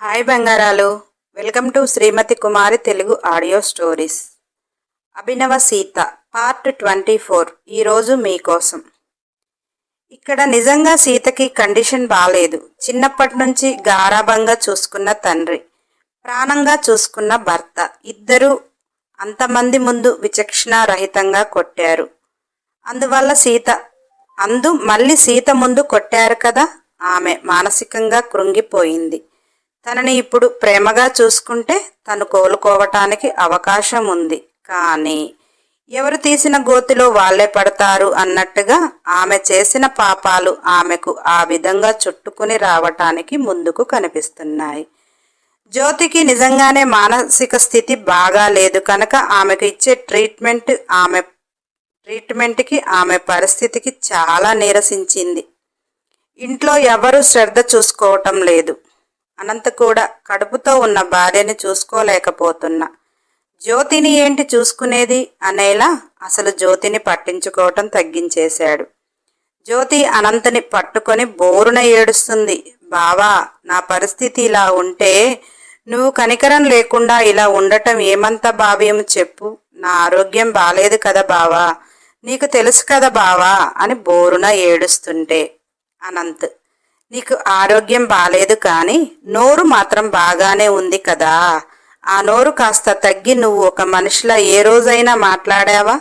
Hi బంగారాలు. Welcome to Srimathi Kumari Telugu audio stories. Abhinava Sita part twenty four ఈరోజు మీకోసం. ఇక్కడ నిజంగా సీతకి కండిషన్ బాలేదు. చిన్నప్పటి నుంచి గారాభంగా చూసుకున్న తండ్రి ప్రాణంగా చూసుకున్న భర్త ఇద్దరూ అంతమంది ముందు విచక్షణారహితంగా కొట్టారు. అందువల్ల సీత అందు మళ్ళీ సీత ముందు కొట్టారు కదా? ఆమె మానసికంగా కృంగిపోయింది. తనని ఇప్పుడు ప్రేమగా చూసుకుంటే తను కోలుకోవటానికి అవకాశం ఉంది కానీ ఎవరు తీసిన గోతిలో వాళ్ళే పడతారు అన్నట్టుగా ఆమె చేసిన పాపాలు ఆమెకు ఆ విధంగా చుట్టుకుని రావటానికి ముందుకు కనిపిస్తున్నాయి. జ్యోతికి నిజంగానే మానసిక స్థితి బాగా లేదు కనుక ఆమెకు ఇచ్చే ట్రీట్మెంట్ ఆమె ట్రీట్మెంట్కి ఆమె పరిస్థితికి చాలా నీరసించింది. ఇంట్లో ఎవరు శ్రద్ధ చూసుకోవటం లేదు. అనంత కూడా కడుపుతో ఉన్న భార్యని చూసుకోలేకపోతున్నా. జ్యోతిని ఏంటి చూసుకునేది అనేలా అసలు జ్యోతిని పట్టించుకోవటం తగ్గించేశాడు. జ్యోతి అనంతని పట్టుకొని బోరున ఏడుస్తుంది. బావా నా పరిస్థితి ఇలా ఉంటే నువ్వు కనికరం లేకుండా ఇలా ఉండటం ఏమంత భావ్యం చెప్పు. నా ఆరోగ్యం బాలేదు కదా బావా. నీకు తెలుసు కదా బావా అని బోరున ఏడుస్తుంటే అనంత్. నీకు ఆరోగ్యం బాలేదు కానీ నోరు మాత్రం బాగానే ఉంది కదా. ఆ నోరు కాస్త తగ్గి నువ్వు ఒక మనిషిలా ఏ రోజైనా మాట్లాడావా?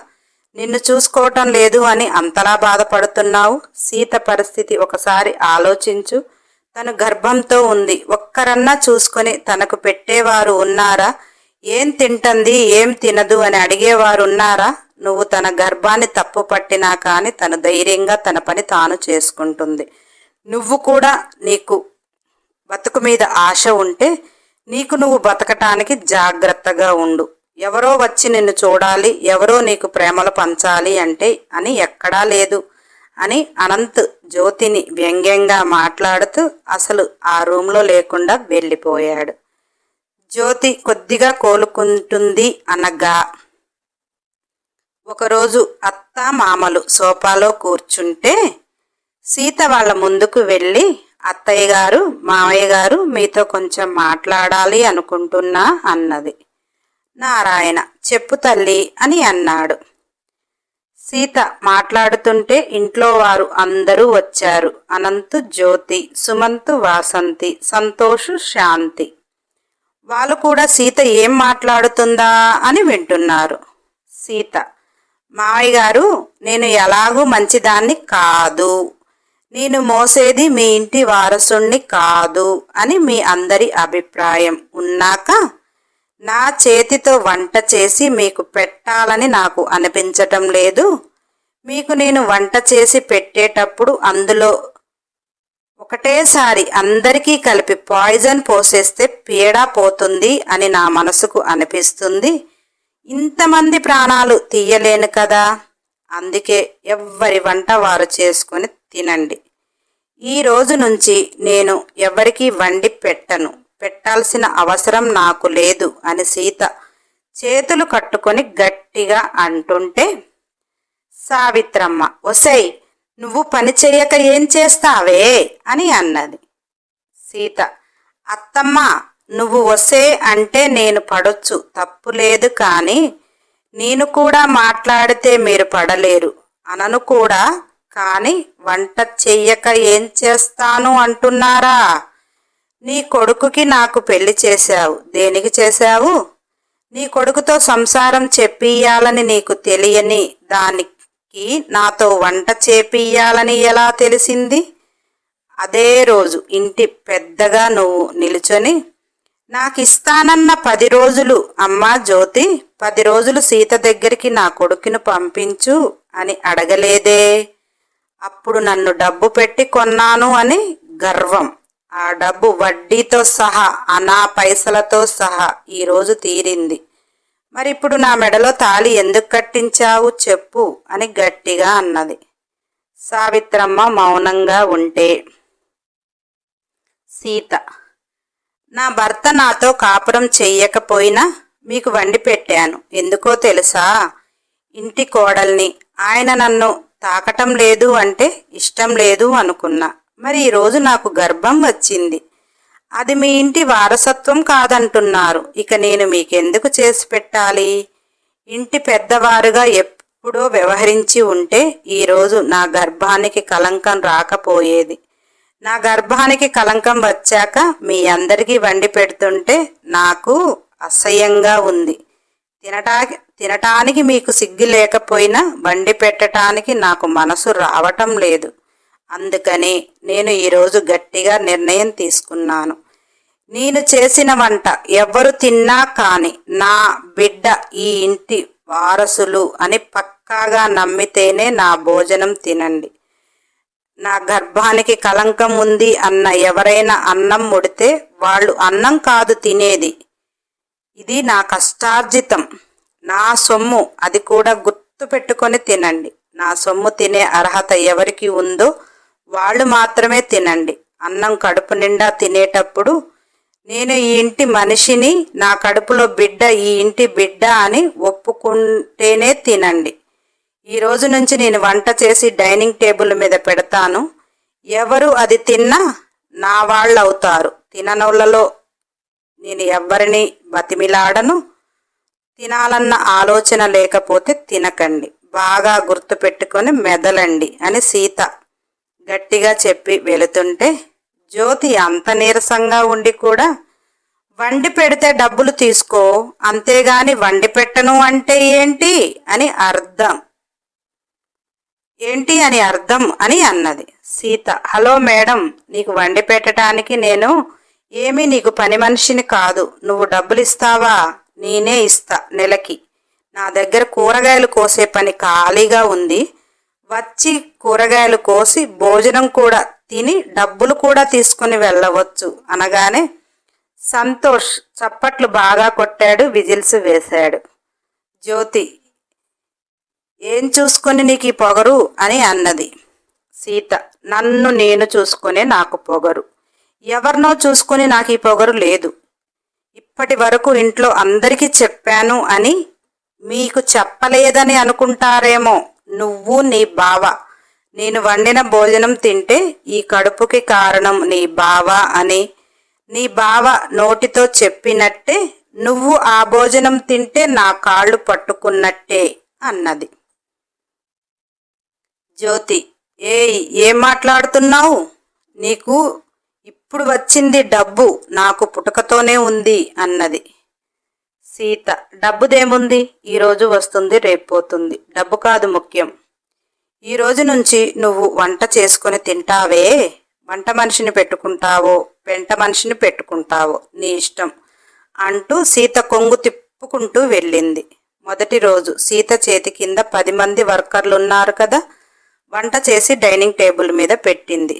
నిన్ను చూసుకోవటం లేదు అని అంతలా బాధపడుతున్నావు? సీత పరిస్థితి ఒకసారి ఆలోచించు. తను గర్భంతో ఉంది. ఒక్కరన్నా చూసుకొని తనకు పెట్టేవారు ఉన్నారా? ఏం తింటుంది? ఏం తినదు అని అడిగేవారు ఉన్నారా నువ్వు తన గర్భాన్ని తప్పు పట్టినా కానీ తను ధైర్యంగా తన పని తాను చేసుకుంటుంది. నువ్వు కూడా నీకు బతుకు మీద ఆశ ఉంటే నీకు నువ్వు బతకటానికి జాగ్రత్తగా ఉండు. ఎవరో వచ్చి నిన్ను చూడాలి ఎవరో నీకు ప్రేమలు పంచాలి అంటే అని ఎక్కడా లేదు అని అనంత్ జ్యోతిని వ్యంగ్యంగా మాట్లాడుతూ అసలు ఆ రూమ్లో లేకుండా వెళ్ళిపోయాడు. జ్యోతి కొద్దిగా కోలుకుంటుంది అనగా ఒకరోజు అత్త మామలు సోఫాలో కూర్చుంటే సీత వాళ్ళ ముందుకు వెళ్ళి అత్తయ్య గారు మామయ్య గారు మీతో కొంచెం మాట్లాడాలి అనుకుంటున్నా అన్నది. నారాయణ చెప్పు తల్లి అని అన్నాడు. సీత మాట్లాడుతుంటే ఇంట్లో వారు అందరూ వచ్చారు. అనంతు జ్యోతి సుమంతు వాసంతి సంతోషు శాంతి. వాళ్ళు కూడా సీత ఏం మాట్లాడుతుందా అని వింటున్నారు. సీత మావయ్య గారు నేను ఎలాగూ మంచిదాన్ని కాదు నేను మోసేది మీ ఇంటి వారసుణ్ణి కాదు అని మీ అందరి అభిప్రాయం ఉన్నాక నా చేతితో వంట చేసి మీకు పెట్టాలని నాకు అనిపించటం లేదు. మీకు నేను వంట చేసి పెట్టేటప్పుడు అందులో ఒకటేసారి అందరికీ కలిపి పాయిజన్ పోసేస్తే పీడా పోతుంది అని నా మనసుకు అనిపిస్తుంది. ఇంతమంది ప్రాణాలు తీయలేను కదా. అందుకే ఎవ్వరి వంట వారు చేసుకొని తినండి. ఈ రోజు నుంచి నేను ఎవరికి వండి పెట్టను. పెట్టాల్సిన అవసరం నాకు లేదు అని సీత చేతులు కట్టుకొని గట్టిగా అంటుంటే సావిత్రమ్మ ఒసై నువ్వు పని చెయ్యక ఏం చేస్తావే? అని అన్నది. సీత అత్తమ్మ నువ్వు వసే అంటే నేను పడొచ్చు తప్పు లేదు కానీ నేను కూడా మాట్లాడితే మీరు పడలేరు అనను కూడా కానీ వంట చెయ్యక ఏం చేస్తాను అంటున్నారా? నీ కొడుకుకి నాకు పెళ్ళి చేశావు. దేనికి చేశావు? నీ కొడుకుతో సంసారం చెప్పియాలని నీకు తెలియని దానికి నాతో వంట చేపియాలని ఎలా తెలిసింది? అదే రోజు ఇంటి పెద్దగా నువ్వు నిలుచొని నాకు ఇస్తానన్న పది రోజులు అమ్మా జ్యోతి పది రోజులు సీత దగ్గరికి నా కొడుకును పంపించు అని అడగలేదే? అప్పుడు నన్ను డబ్బు పెట్టి కొన్నాను అని గర్వం. ఆ డబ్బు వడ్డీతో సహా అనా పైసలతో సహా ఈరోజు తీరింది. మరి ఇప్పుడు నా మెడలో తాళి ఎందుకు కట్టించావు చెప్పు అని గట్టిగా అన్నది. సావిత్రమ్మ మౌనంగా ఉంటే సీత నా భర్త నాతో కాపురం చెయ్యకపోయినా మీకు వండి పెట్టాను. ఎందుకో తెలుసా? ఇంటి కోడల్ని ఆయన నన్ను తాకటం లేదు అంటే ఇష్టం లేదు అనుకున్నా. మరి ఈరోజు నాకు గర్భం వచ్చింది. అది మీ ఇంటి వారసత్వం కాదంటున్నారు. ఇక నేను మీకెందుకు చేసి పెట్టాలి? ఇంటి పెద్దవారుగా ఎప్పుడో వ్యవహరించి ఉంటే ఈరోజు నా గర్భానికి కలంకం రాకపోయేది. నా గర్భానికి కలంకం వచ్చాక మీ అందరికీ వండి పెడుతుంటే నాకు అసహ్యంగా ఉంది. తినటానికి తినటానికి మీకు సిగ్గు లేకపోయినా బండి పెట్టడానికి నాకు మనసు రావటం లేదు. అందుకని నేను ఈరోజు గట్టిగా నిర్ణయం తీసుకున్నాను. నేను చేసిన వంట ఎవరు తిన్నా కాని నా బిడ్డ ఈ ఇంటి వారసులు అని పక్కాగా నమ్మితేనే నా భోజనం తినండి. నా గర్భానికి కలంకం ఉంది అన్న ఎవరైనా అన్నం ముడితే వాళ్ళు అన్నం కాదు తినేది. ఇది నా కష్టార్జితం. నా సొమ్ము అది కూడా గుర్తు పెట్టుకొని తినండి. నా సొమ్ము తినే అర్హత ఎవరికి ఉందో వాళ్ళు మాత్రమే తినండి. అన్నం కడుపు నిండా తినేటప్పుడు నేను ఈ ఇంటి మనిషిని నా కడుపులో బిడ్డ ఈ ఇంటి బిడ్డ అని ఒప్పుకుంటేనే తినండి. ఈ రోజు నుంచి నేను వంట చేసి డైనింగ్ టేబుల్ మీద పెడతాను. ఎవరు అది తిన్నా నా వాళ్ళు అవుతారు తిననోళ్ళలో నేను ఎవ్వరిని బతిమిలాడను. తినాలన్న ఆలోచన లేకపోతే తినకండి. బాగా గుర్తుపెట్టుకొని మెదలండి అని సీత గట్టిగా చెప్పి వెళుతుంటే జ్యోతి అంత నీరసంగా ఉండి కూడా వండి పెడితే డబ్బులు తీసుకో అంతేగాని వండి పెట్టను అంటే ఏంటి? అని అర్థం. ఏంటి? అని అర్థం అని అన్నది. సీత హలో మేడం నీకు వండి పెట్టడానికి నేను ఏమీ నీకు పని మనిషిని కాదు. నువ్వు డబ్బులు ఇస్తావా నేనే ఇస్తా నెలకి. నా దగ్గర కూరగాయలు కోసే పని ఖాళీగా ఉంది. వచ్చి కూరగాయలు కోసి భోజనం కూడా తిని డబ్బులు కూడా తీసుకుని వెళ్ళవచ్చు అనగానే సంతోష్ చప్పట్లు బాగా కొట్టాడు విజిల్స్ వేశాడు. జ్యోతి ఏం చూసుకొని నీకు ఈ పొగరు అని అన్నది. సీత నన్ను నేను చూసుకునే నాకు పొగరు. ఎవరినో చూసుకుని నాకు ఈ పొగరు లేదు. ఇప్పటి వరకు ఇంట్లో అందరికీ చెప్పాను అని మీకు చెప్పలేదని అనుకుంటారేమో. నువ్వు నీ బావ. నేను వండిన భోజనం తింటే ఈ కడుపుకి కారణం నీ బావ అని నీ బావ నోటితో చెప్పినట్టే నువ్వు ఆ భోజనం తింటే నా కాళ్ళు పట్టుకున్నట్టే అన్నది. జ్యోతి ఏయ్ ఏం మాట్లాడుతున్నావు? నీకు ఇప్పుడు వచ్చింది డబ్బు నాకు పుటకతోనే ఉంది అన్నది. సీత డబ్బుదేముంది? ఈరోజు వస్తుంది రేపు పోతుంది. డబ్బు కాదు ముఖ్యం. ఈ రోజు నుంచి నువ్వు వంట చేసుకొని తింటావే? వంట మనిషిని పెట్టుకుంటావో? పెంట మనిషిని పెట్టుకుంటావో? నీ ఇష్టం అంటూ సీత కొంగు తిప్పుకుంటూ వెళ్ళింది. మొదటి రోజు సీత చేతి కింద పది మంది వర్కర్లు ఉన్నారు కదా? వంట చేసి డైనింగ్ టేబుల్ మీద పెట్టింది.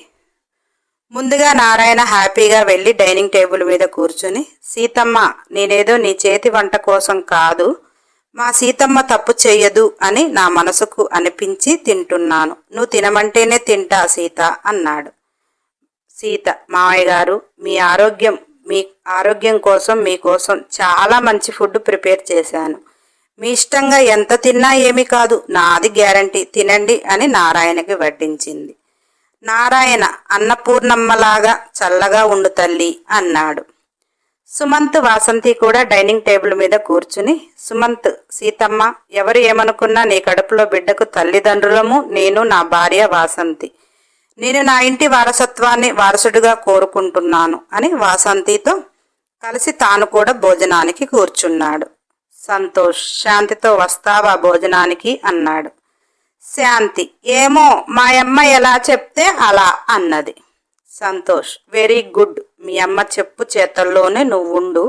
ముందుగా నారాయణ హ్యాపీగా వెళ్ళి డైనింగ్ టేబుల్ మీద కూర్చుని సీతమ్మ నేనేదో నీ చేతి వంట కోసం కాదు మా సీతమ్మ తప్పు చెయ్యదు అని నా మనసుకు అనిపించి తింటున్నాను. నువ్వు తినమంటేనే తింటా సీత అన్నాడు. సీత మావయ్య గారు మీ ఆరోగ్యం మీ ఆరోగ్యం కోసం మీకోసం చాలా మంచి ఫుడ్ ప్రిపేర్ చేశాను. మీ ఇష్టంగా ఎంత తిన్నా ఏమీ కాదు నాది గ్యారంటీ తినండి అని నారాయణకి వడ్డించింది. నారాయణ అన్నపూర్ణమ్మలాగా చల్లగా ఉండు తల్లి అన్నాడు. సుమంత్ వాసంతి కూడా డైనింగ్ టేబుల్ మీద కూర్చుని సుమంత్ సీతమ్మ ఎవరు ఏమనుకున్నా నీ కడుపులో బిడ్డకు తల్లిదండ్రులము నేను నా భార్య వాసంతి. నేను నా ఇంటి వారసత్వాన్ని వారసుడిగా కోరుకుంటున్నాను అని వాసంతితో కలిసి తాను కూడా భోజనానికి కూర్చున్నాడు. సంతోష్ శాంతితో వస్తావా భోజనానికి? అన్నాడు. శాంతి. ఏమో మా అమ్మ ఎలా చెప్తే అలా అన్నది. Santosh very good. మీ అమ్మ చెప్పు చేతల్లోనే నువ్వుండు.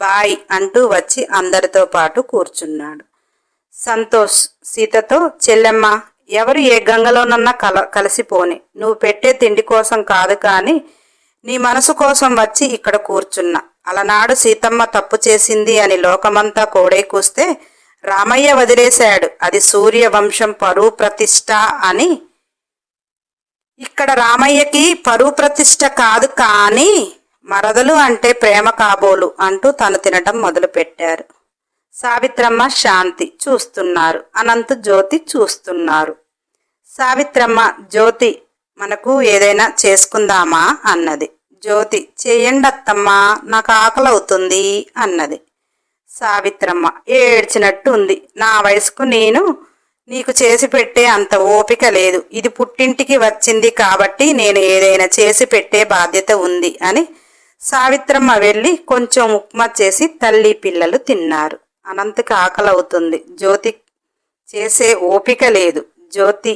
బాయ్ అంటూ వచ్చి అందరితో పాటు కూర్చున్నాడు. సంతోష్ సీతతో చెల్లెమ్మ ఎవరు ఏ గంగలోనన్నా కల కలిసిపోని నువ్వు పెట్టే తిండి కోసం కాదు కానీ నీ మనసు కోసం వచ్చి ఇక్కడ కూర్చున్నా. అలనాడు సీతమ్మ తప్పు చేసింది అని లోకమంతా కోడే కూస్తే రామయ్య వదిలేశాడు. అది సూర్యవంశం పరువు ప్రతిష్ట అని. ఇక్కడ రామయ్యకి పరువు ప్రతిష్ట కాదు కానీ మరదలు అంటే ప్రేమ కాబోలు అంటూ తను తినటం మొదలుపెట్టారు. సావిత్రమ్మ శాంతి చూస్తున్నారు. అనంత జ్యోతి చూస్తున్నారు. సావిత్రమ్మ జ్యోతి మనకు ఏదైనా చేసుకుందామా? అన్నది. జ్యోతి చేయండి అత్తమ్మా నాకు ఆకలి అవుతుంది అన్నది. సావిత్రమ్మ ఏడ్చినట్టు ఉంది నా వయసుకు నేను నీకు చేసి పెట్టే అంత ఓపిక లేదు. ఇది పుట్టింటికి వచ్చింది కాబట్టి నేను ఏదైనా చేసి పెట్టే బాధ్యత ఉంది అని సావిత్రమ్మ వెళ్ళి కొంచెం ఉప్మా చేసి తల్లి పిల్లలు తిన్నారు. అనంతకు ఆకలి అవుతుంది జ్యోతి చేసే ఓపిక లేదు. జ్యోతి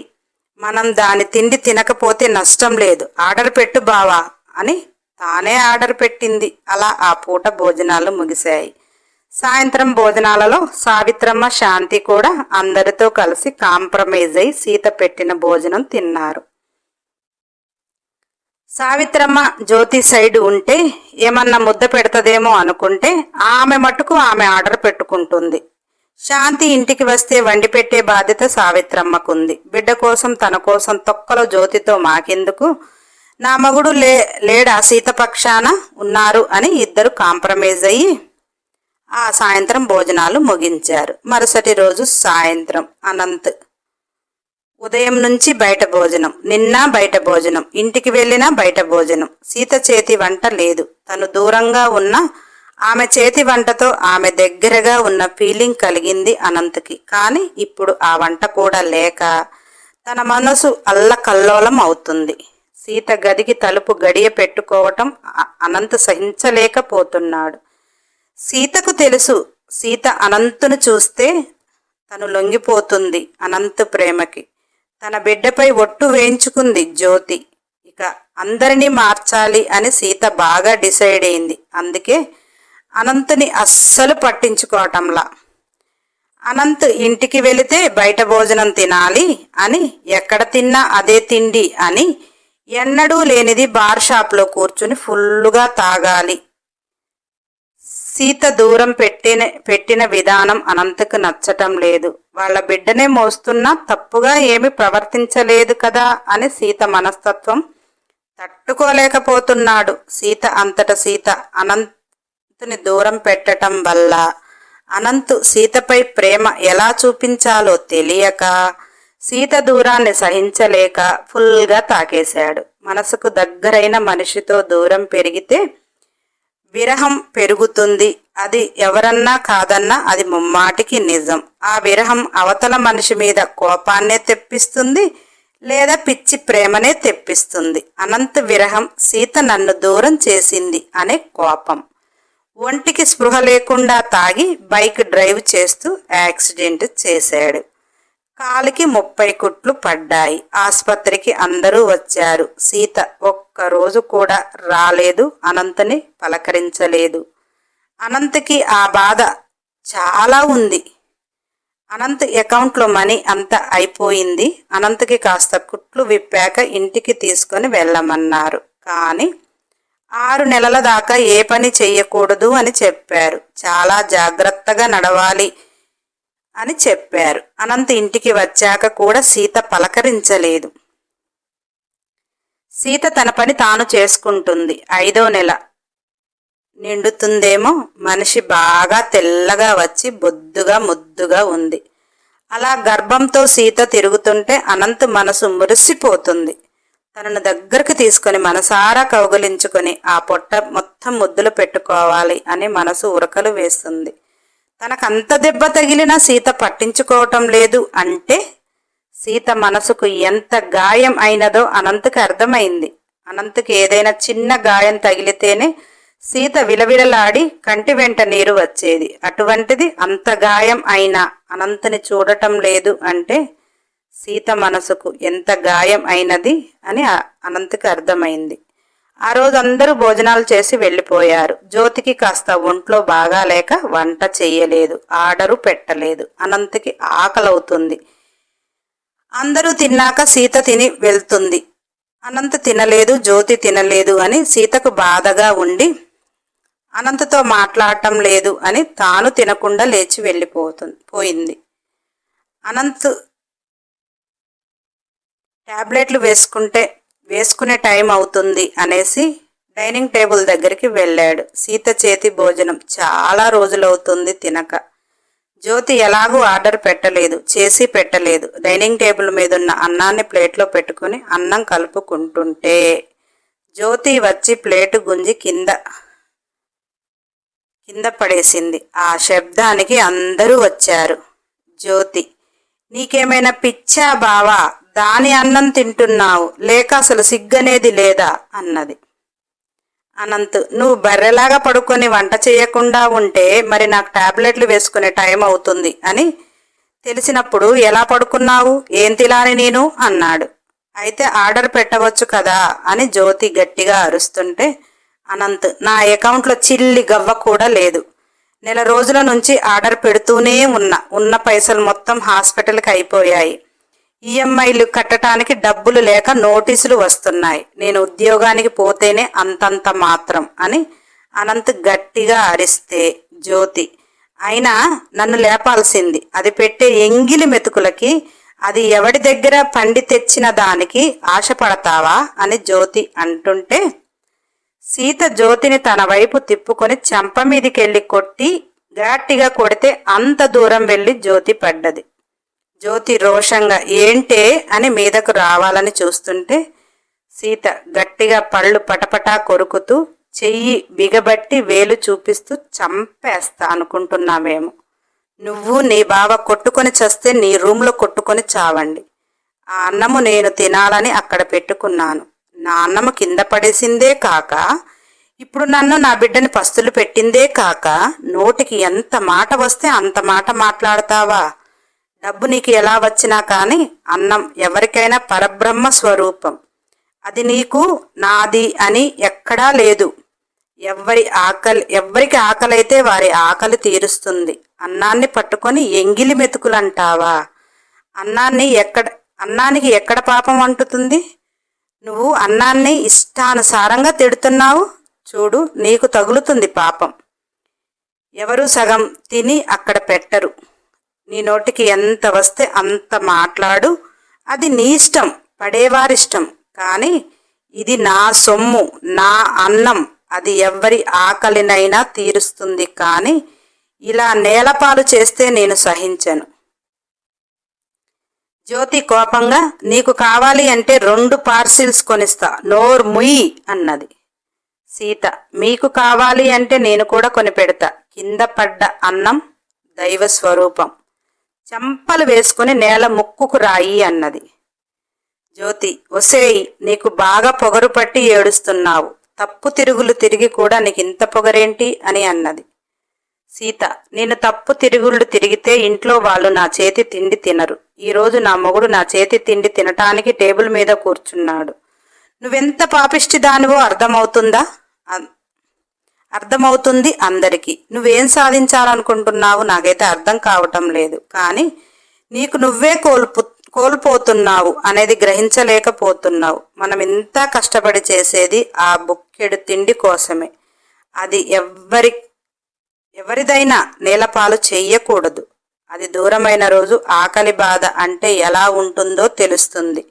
మనం దాని తిండి తినకపోతే నష్టం లేదు. ఆర్డర్ పెట్టు బావా అని తానే ఆర్డర్ పెట్టింది. అలా ఆ పూట భోజనాలు ముగిశాయి. సాయంత్రం భోజనాలలో సావిత్రమ్మ శాంతి కూడా అందరితో కలిసి కాంప్రమైజ్ అయి సీత పెట్టిన భోజనం తిన్నారు. సావిత్రమ్మ జ్యోతి సైడ్ ఉంటే ఏమన్నా ముద్ద పెడతదేమో అనుకుంటే ఆమె మటుకు ఆమె ఆర్డర్ పెట్టుకుంటుంది. శాంతి ఇంటికి వస్తే వండి పెట్టే బాధ్యత సావిత్రమ్మకుంది. బిడ్డ కోసం తన కోసం తొక్కలో జ్యోతితో మాకెందుకు? నా మగుడు లే లేడా సీతపక్షాన ఉన్నారు అని ఇద్దరు కాంప్రమైజ్ అయ్యి ఆ సాయంత్రం భోజనాలు ముగించారు. మరుసటి రోజు సాయంత్రం అనంత్. ఉదయం నుంచి బయట భోజనం నిన్న బయట భోజనం ఇంటికి వెళ్ళినా బయట భోజనం. సీత చేతి వంట లేదు. తను దూరంగా ఉన్న ఆమె చేతి వంటతో ఆమె దగ్గరగా ఉన్న ఫీలింగ్ కలిగింది అనంత్కి. కానీ ఇప్పుడు ఆ వంట కూడా లేక తన మనసు అల్లకల్లోలం అవుతుంది. సీత గదికి తలుపు గడియ పెట్టుకోవటం అనంత సహించలేకపోతున్నాడు. సీతకు తెలుసు. సీత అనంతును చూస్తే తను లొంగిపోతుంది అనంత ప్రేమకి. తన బిడ్డపై ఒట్టు వేయించుకుంది జ్యోతి. ఇక అందరినీ మార్చాలి అని సీత బాగా డిసైడ్ అయింది. అందుకే అనంతుని అస్సలు పట్టించుకోవటంలా. అనంత్ ఇంటికి వెళితే బయట భోజనం తినాలి అని ఎక్కడ తిన్నా అదే తిండి అని ఎన్నడూ లేనిది బార్ షాప్లో కూర్చుని ఫుల్లుగా తాగాలి. సీత దూరం పెట్టిన పెట్టిన విధానం అనంతకు నచ్చటం లేదు. వాళ్ళ బిడ్డనే మోస్తున్నా తప్పుగా ఏమి ప్రవర్తించలేదు కదా అని సీత మనస్తత్వం తట్టుకోలేకపోతున్నాడు. సీత అంతట సీత అనంతుని దూరం పెట్టటం వల్ల అనంతు సీతపై ప్రేమ ఎలా చూపించాలో తెలియక సీత దూరాన్ని సహించలేక ఫుల్గా తాకేశాడు. మనసుకు దగ్గరైన మనిషితో దూరం పెరిగితే విరహం పెరుగుతుంది. అది ఎవరన్నా కాదన్నా అది ముమ్మాటికి నిజం. ఆ విరహం అవతల మనిషి మీద కోపాన్నే తెప్పిస్తుంది లేదా పిచ్చి ప్రేమనే తెప్పిస్తుంది. అనంత విరహం సీత నన్ను దూరం చేసింది అనే కోపం. ఒంటికి స్పృహ లేకుండా తాగి బైక్ డ్రైవ్ చేస్తూ యాక్సిడెంట్ చేశాడు. కాలికి ముప్పై కుట్లు పడ్డాయి. ఆసుపత్రికి అందరూ వచ్చారు. సీత ఒక్క రోజు కూడా రాలేదు అనంతని పలకరించలేదు. అనంతకి ఆ బాధ చాలా ఉంది. అనంత్ అకౌంట్లో మనీ అంతా అయిపోయింది. అనంత్కి కాస్త కుట్లు విప్పాక ఇంటికి తీసుకొని వెళ్ళమన్నారు. కానీ ఆరు నెలల దాకా ఏ పని చెయ్యకూడదు అని చెప్పారు. చాలా జాగ్రత్తగా నడవాలి. అని చెప్పారు. అనంత ఇంటికి వచ్చాక కూడా సీత పలకరించలేదు. సీత తన పని తాను చేసుకుంటుంది. ఐదో నెల. నిండుతుందేమో? మనిషి బాగా తెల్లగా వచ్చి బొద్దుగా ముద్దుగా ఉంది. అలా గర్భంతో సీత తిరుగుతుంటే అనంత్ మనసు మురిసిపోతుంది. తనను దగ్గరకు తీసుకొని మనసారా కౌగలించుకొని ఆ పొట్ట మొత్తం ముద్దులు పెట్టుకోవాలి అని మనసు ఉరకలు వేస్తుంది. తనకంత దెబ్బ తగిలినా సీత పట్టించుకోవటం లేదు అంటే సీత మనసుకు ఎంత గాయం అయినదో అనంతకు అర్థమైంది. అనంతకు ఏదైనా చిన్న గాయం తగిలితేనే సీత విలవిలలాడి కంటి వెంట నీరు వచ్చేది. అటువంటిది అంత గాయం అయినా అనంతని చూడటం లేదు అంటే సీత మనసుకు ఎంత గాయం అయినది అని అనంతకు అర్థమైంది. ఆ రోజు అందరూ భోజనాలు చేసి వెళ్ళిపోయారు. జ్యోతికి కాస్త ఒంట్లో బాగాలేక వంట చెయ్యలేదు ఆర్డరు పెట్టలేదు. అనంతకి ఆకలవుతుంది. అందరూ తిన్నాక సీత తిని వెళ్తుంది. అనంత తినలేదు జ్యోతి తినలేదు అని సీతకు బాధగా ఉండి అనంతతో మాట్లాడటం లేదు అని తాను తినకుండా లేచి వెళ్ళిపోతుంది పోయింది. అనంత్ టాబ్లెట్లు వేసుకుంటే వేసుకునే టైం అవుతుంది అనేసి డైనింగ్ టేబుల్ దగ్గరికి వెళ్ళాడు. సీత చేతి భోజనం చాలా రోజులవుతుంది తినక. జ్యోతి ఎలాగూ ఆర్డర్ పెట్టలేదు చేసి పెట్టలేదు. డైనింగ్ టేబుల్ మీద ఉన్న అన్నాన్ని ప్లేట్లో పెట్టుకుని అన్నం కలుపుకుంటుంటే జ్యోతి వచ్చి ప్లేటు గుంజి కింద కింద పడేసింది. ఆ శబ్దానికి అందరూ వచ్చారు. జ్యోతి నీకేమైనా పిచ్చా బావా? దాని అన్నం తింటున్నావు లేక అసలు సిగ్గనేది లేదా? అన్నది. అనంత్ నువ్వు బర్రెలాగా పడుకొని వంట చేయకుండా ఉంటే మరి నాకు టాబ్లెట్లు వేసుకునే టైం అవుతుంది అని తెలిసినప్పుడు ఎలా పడుకున్నావు? ఏం తిలాని నేను? అన్నాడు. అయితే ఆర్డర్ పెట్టవచ్చు కదా? అని జ్యోతి గట్టిగా అరుస్తుంటే అనంత్ నా అకౌంట్లో చిల్లి గవ్వ కూడా లేదు. నెల రోజుల నుంచి ఆర్డర్ పెడుతూనే ఉన్నా. ఉన్న పైసలు మొత్తం హాస్పిటల్కి అయిపోయాయి. ఈఎంఐలు కట్టడానికి డబ్బులు లేక నోటీసులు వస్తున్నాయి. నేను ఉద్యోగానికి పోతేనే అంతంత మాత్రం అని అనంత్ గట్టిగా అరిస్తే జ్యోతి. అయినా నన్ను లేపాల్సింది. అది పెట్టే ఎంగిలి మెతుకులకి అది ఎవడి దగ్గర పండి తెచ్చిన దానికి ఆశపడతావా అని జ్యోతి అంటుంటే సీత జ్యోతిని తన వైపు తిప్పుకొని చెంప మీదికెళ్ళి కొట్టి గట్టిగా కొడితే అంత దూరం వెళ్ళి జ్యోతి పడ్డది. జ్యోతి రోషంగా ఏంటే అని మీదకు రావాలని చూస్తుంటే సీత గట్టిగా పళ్ళు పటపటా కొరుకుతూ చెయ్యి బిగబట్టి వేలు చూపిస్తూ చంపేస్తా అనుకుంటున్నామేమో నువ్వు నీ బావ కొట్టుకొని చస్తే నీ రూమ్లో కొట్టుకొని చావండి. ఆ అన్నము నేను తినాలని అక్కడ పెట్టుకున్నాను. నా అన్నము కింద పడేసిందే కాక ఇప్పుడు నన్ను నా బిడ్డని పస్తులు పెట్టిందే కాక నోటికి ఎంత మాట వస్తే అంత మాట మాట్లాడతావా? డబ్బు నీకు ఎలా వచ్చినా కానీ అన్నం ఎవరికైనా పరబ్రహ్మ స్వరూపం. అది నీకు నాది అని ఎక్కడా లేదు. ఎవరి ఆకలి ఎవ్వరికి ఆకలైతే వారి ఆకలి తీరుస్తుంది. అన్నాన్ని పట్టుకొని ఎంగిలి మెతుకులంటావా? అన్నాన్ని ఎక్కడ అన్నానికి ఎక్కడ పాపం అంటుతుంది? నువ్వు అన్నాన్ని ఇష్టానుసారంగా తిడుతున్నావు? చూడు నీకు తగులుతుంది పాపం. ఎవరు సగం తిని అక్కడ పెట్టరు. నీ నోటికి ఎంత వస్తే అంత మాట్లాడు. అది నీ ఇష్టం పడేవారిష్టం. కానీ ఇది నా సొమ్ము నా అన్నం. అది ఎవ్వరి ఆకలినైనా తీరుస్తుంది. కానీ ఇలా నేలపాలు చేస్తే నేను సహించను. జ్యోతి కోపంగా నీకు కావాలి అంటే రెండు పార్సిల్స్ కొనిస్తా. నోర్ ముయి అన్నది. సీత మీకు కావాలి అంటే నేను కూడా కొని పెడతా కింద పడ్డ అన్నం దైవ స్వరూపం చెంపలు వేసుకుని నేల ముక్కుకు రాయి అన్నది. జ్యోతి ఒసేయ్ నీకు బాగా పొగరు పట్టి ఏడుస్తున్నావు. తప్పు తిరుగులు తిరిగి కూడా నీకు ఇంత పొగరేంటి? అని అన్నది. సీత నేను తప్పు తిరుగుళ్ళు తిరిగితే ఇంట్లో వాళ్ళు నా చేతి తిండి తినరు. ఈరోజు నా మొగుడు నా చేతి తిండి తినటానికి టేబుల్ మీద కూర్చున్నాడు. నువ్వెంత పాపిష్టి దానివో అర్థమవుతుందా? అర్థమవుతుంది అందరికీ. నువ్వేం సాధించాలనుకుంటున్నావు నాకైతే అర్థం కావటం లేదు. కానీ నీకు నువ్వే కోల్పు కోల్పోతున్నావు అనేది గ్రహించలేకపోతున్నావు. మనం ఇంత కష్టపడి చేసేది ఆ బుక్కెడు తిండి కోసమే. అది ఎవ్వరి ఎవరిదైనా నేలపాలు చెయ్యకూడదు. అది దూరమైన రోజు ఆకలి బాధ అంటే ఎలా ఉంటుందో తెలుస్తుంది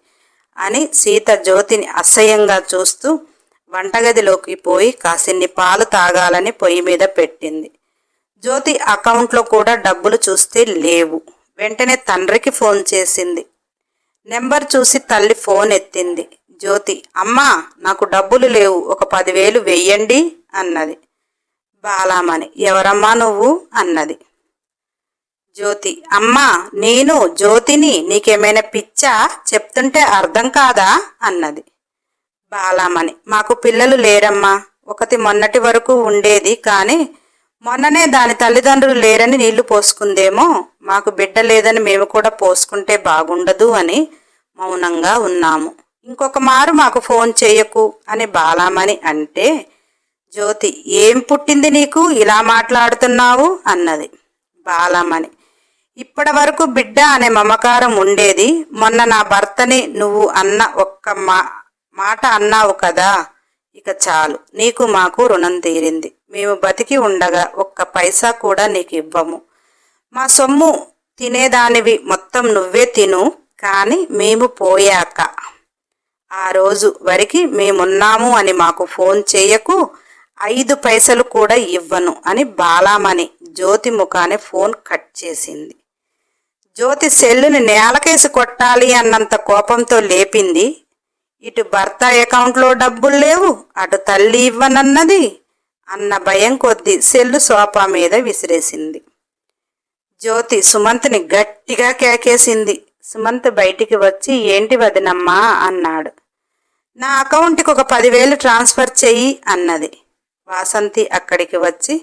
అని సీత జ్యోతిని అసహ్యంగా చూస్తూ వంటగదిలోకి పోయి కాసిన్ని పాలు తాగాలని పొయ్యి మీద పెట్టింది. జ్యోతి అకౌంట్లో కూడా డబ్బులు చూస్తే లేవు. వెంటనే తండ్రికి ఫోన్ చేసింది. నెంబర్ చూసి తల్లి ఫోన్ ఎత్తింది. జ్యోతి అమ్మా నాకు డబ్బులు లేవు. ఒక పదివేలు వెయ్యండి అన్నది. బాలామణి ఎవరమ్మా నువ్వు? అన్నది. జ్యోతి అమ్మా నేను జ్యోతిని నీకేమైనా పిచ్చా? చెప్తుంటే అర్థం కాదా? అన్నది. బాలామణి. మాకు పిల్లలు లేరమ్మా. ఒకటి మొన్నటి వరకు ఉండేది కానీ మొన్ననే దాని తల్లిదండ్రులు లేరని నీళ్ళు పోసుకుందేమో. మాకు బిడ్డ లేదని మేము కూడా పోసుకుంటే బాగుండదు అని మౌనంగా ఉన్నాము. ఇంకొక మారు మాకు ఫోన్ చేయకు అని బాలామణి అంటే జ్యోతి ఏం పుట్టింది నీకు? ఇలా మాట్లాడుతున్నావు? అన్నది బాలామణి. ఇప్పటి వరకు బిడ్డ అనే మమకారం ఉండేది. మొన్న నా భర్తని నువ్వు అన్న ఒక్క మా మాట అన్నావు కదా ఇక చాలు. నీకు మాకు రుణం తీరింది. మేము బతికి ఉండగా ఒక్క పైసా కూడా నీకు ఇవ్వము. మా సొమ్ము తినేదానివి మొత్తం నువ్వే తిను కానీ మేము పోయాక. ఆ రోజు వరకు మేమున్నాము అని మాకు ఫోన్ చేయకు ఐదు పైసలు కూడా ఇవ్వను అని బాలామణి జ్యోతి ముఖానే ఫోన్ కట్ చేసింది. జ్యోతి సెల్లుని నేలకేసి కొట్టాలి అన్నంత కోపంతో లేపింది. ఇటు భర్త అకౌంట్లో డబ్బులు లేవు అటు తల్లి ఇవ్వనన్నది అన్న భయం కొద్దీ సెల్లు సోఫా మీద విసిరేసింది. జ్యోతి సుమంత్ని గట్టిగా కేకేసింది. సుమంత్ బయటికి వచ్చి ఏంటి వదినమ్మా? అన్నాడు. నా అకౌంట్కి ఒక పదివేలు ట్రాన్స్ఫర్ చెయ్యి అన్నది. వాసంతి అక్కడికి వచ్చి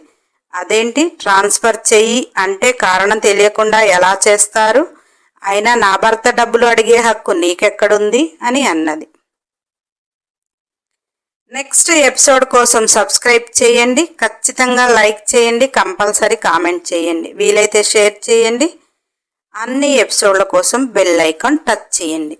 అదేంటి ట్రాన్స్ఫర్ చెయ్యి? అంటే కారణం తెలియకుండా ఎలా చేస్తారు? అయినా నా భర్త డబ్బులు అడిగే హక్కు నీకెక్కడుంది? అని అన్నది. నెక్స్ట్ ఎపిసోడ్ కోసం సబ్స్క్రైబ్ చేయండి ఖచ్చితంగా లైక్ చేయండి కంపల్సరీ కామెంట్ చేయండి వీలైతే షేర్ చేయండి అన్ని ఎపిసోడ్ల కోసం బెల్ ఐకాన్ టచ్ చేయండి.